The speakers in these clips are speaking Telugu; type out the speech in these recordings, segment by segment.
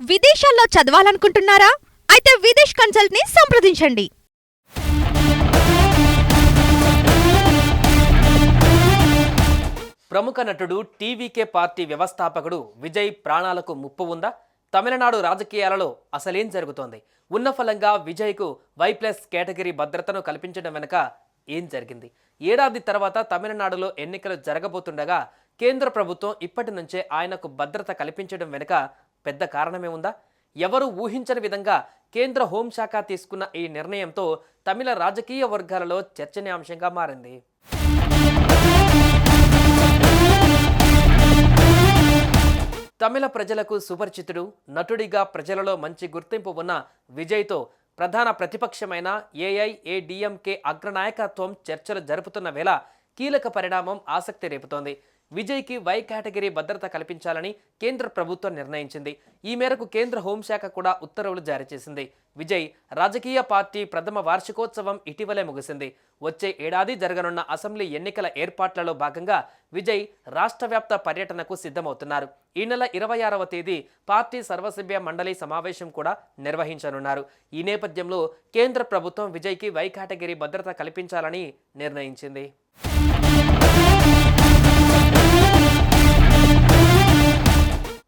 విదేశాల్లో చదవాలనుకుంటున్నారా? అయితే విదేశ్ కన్సల్ట్ని సంప్రదించండి. ప్రముఖ నటుడు టీవీకే పార్టీ వ్యవస్థాపకుడు విజయ్ ప్రాణాలకు ముప్పు ఉందా? తమిళనాడు రాజకీయాలలో అసలేం జరుగుతోంది? ఉన్న ఫలంగా విజయ్కు వై ప్లస్ కేటగిరీ భద్రతను కల్పించడం వెనుక ఏం జరిగింది? ఏడాది తర్వాత తమిళనాడులో ఎన్నికలు జరగబోతుండగా కేంద్ర ప్రభుత్వం ఇప్పటి నుంచే ఆయనకు భద్రత కల్పించడం వెనుక పెద్ద కారణమే ఉందా ఎవరు ఊహించని విధంగా కేంద్ర హోంశాఖ తీసుకున్న ఈ నిర్ణయంతో తమిళ రాజకీయ వర్గాలలో చర్చనీయాంశంగా మారింది. తమిళ ప్రజలకు సుపరిచితుడు నటుడిగా ప్రజలలో మంచి గుర్తింపు ఉన్న విజయ్తో ప్రధాన ప్రతిపక్షమైన ఏఐఏడిఎంకే అగ్రనాయకత్వం చర్చలు జరుపుతున్న వేళ కీలక పరిణామం ఆసక్తి రేపుతోంది. విజయ్కి వై కేటగిరీ భద్రత కల్పించాలని కేంద్ర ప్రభుత్వం నిర్ణయించింది. ఈ మేరకు కేంద్ర హోంశాఖ కూడా ఉత్తర్వులు జారీ చేసింది. విజయ్ రాజకీయ పార్టీ ప్రథమ వార్షికోత్సవం ఇటీవలే ముగిసింది. వచ్చే ఏడాది జరగనున్న అసెంబ్లీ ఎన్నికల ఏర్పాట్లలో భాగంగా విజయ్ రాష్ట్ర వ్యాప్త పర్యటనకు సిద్ధమవుతున్నారు. ఈ నెల ఇరవై ఆరవ తేదీ పార్టీ సర్వసభ్య మండలి సమావేశం కూడా నిర్వహించనున్నారు. ఈ నేపథ్యంలో కేంద్ర ప్రభుత్వం విజయ్కి వై కేటగిరీ భద్రత కల్పించాలని నిర్ణయించింది.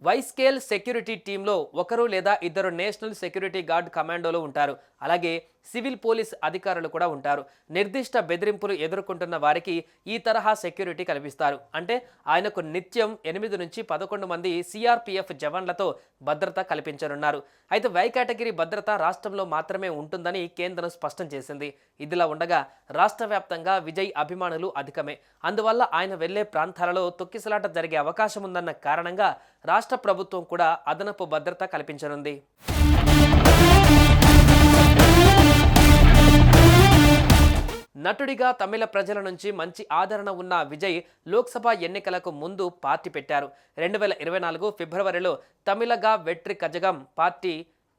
వైస్కేల్ సెక్యూరిటీ టీంలో ఒకరు లేదా ఇద్దరు నేషనల్ సెక్యూరిటీ గార్డ్ కమాండోలు ఉంటారు. అలాగే సివిల్ పోలీస్ అధికారులు కూడా ఉంటారు. నిర్దిష్ట బెదిరింపులు ఎదుర్కొంటున్న వారికి ఈ తరహా సెక్యూరిటీ కల్పిస్తారు. అంటే ఆయనకు నిత్యం ఎనిమిది నుంచి పదకొండు మంది సిఆర్పిఎఫ్ జవాన్లతో భద్రత కల్పించనున్నారు. అయితే వై కేటగిరీ భద్రత రాష్ట్రంలో మాత్రమే ఉంటుందని కేంద్రం స్పష్టం చేసింది. ఇదిలా ఉండగా రాష్ట్ర వ్యాప్తంగా విజయ్ అభిమానులు అధికమే. అందువల్ల ఆయన వెళ్ళే ప్రాంతాలలో తొక్కిసలాట జరిగే అవకాశం ఉందన్న కారణంగా రాష్ట్ర ప్రభుత్వం కూడా అదనపు భద్రత కల్పించనుంది. నటుడిగా తమిళ ప్రజల నుంచి మంచి ఆదరణ ఉన్న విజయ్ లోక్సభ ఎన్నికలకు ముందు పార్టీ పెట్టారు. రెండు వేల ఇరవై నాలుగు ఫిబ్రవరిలో తమిళగా వెట్రి కజగం పార్టీ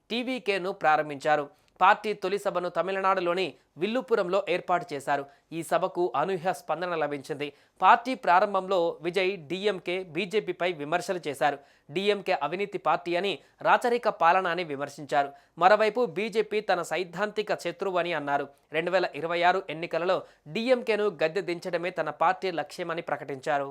టీవీకేను ప్రారంభించారు. పార్టీ తొలి సభను తమిళనాడులోని విల్లుపురంలో ఏర్పాటు చేశారు. ఈ సభకు అనూహ్య స్పందన లభించింది. పార్టీ ప్రారంభంలో విజయ్ డిఎంకే బీజేపీపై విమర్శలు చేశారు. డిఎంకే అవినీతి పార్టీ అని రాచరిక పాలన అని విమర్శించారు. మరోవైపు బీజేపీ తన సైద్ధాంతిక శత్రువు అని అన్నారు. రెండు వేల ఇరవై ఆరు ఎన్నికలలో డిఎంకేను గద్దె దించడమే తన పార్టీ లక్ష్యమని ప్రకటించారు.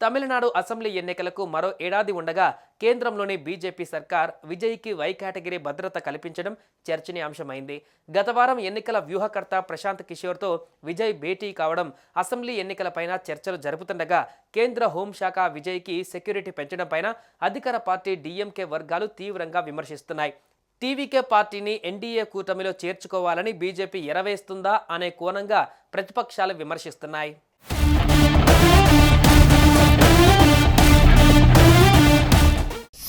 తమిళనాడు అసెంబ్లీ ఎన్నికలకు మరో ఏడాది ఉండగా కేంద్రంలోని బీజేపీ సర్కార్ విజయ్కి వై కేటగిరీ భద్రత కల్పించడం చర్చనీయాంశమైంది. గత వారం ఎన్నికల వ్యూహకర్త ప్రశాంత్ కిషోర్తో విజయ్ భేటీ కావడం అసెంబ్లీ ఎన్నికలపైన చర్చలు జరుపుతుండగా కేంద్ర హోంశాఖ విజయ్కి సెక్యూరిటీ పెంచడంపైన అధికార పార్టీ డీఎంకే వర్గాలు తీవ్రంగా విమర్శిస్తున్నాయి. టీవీకే పార్టీని ఎన్డీఏ కూటమిలో చేర్చుకోవాలని బీజేపీ ఎరవేస్తుందా అనే కోణంగా ప్రతిపక్షాలు విమర్శిస్తున్నాయి.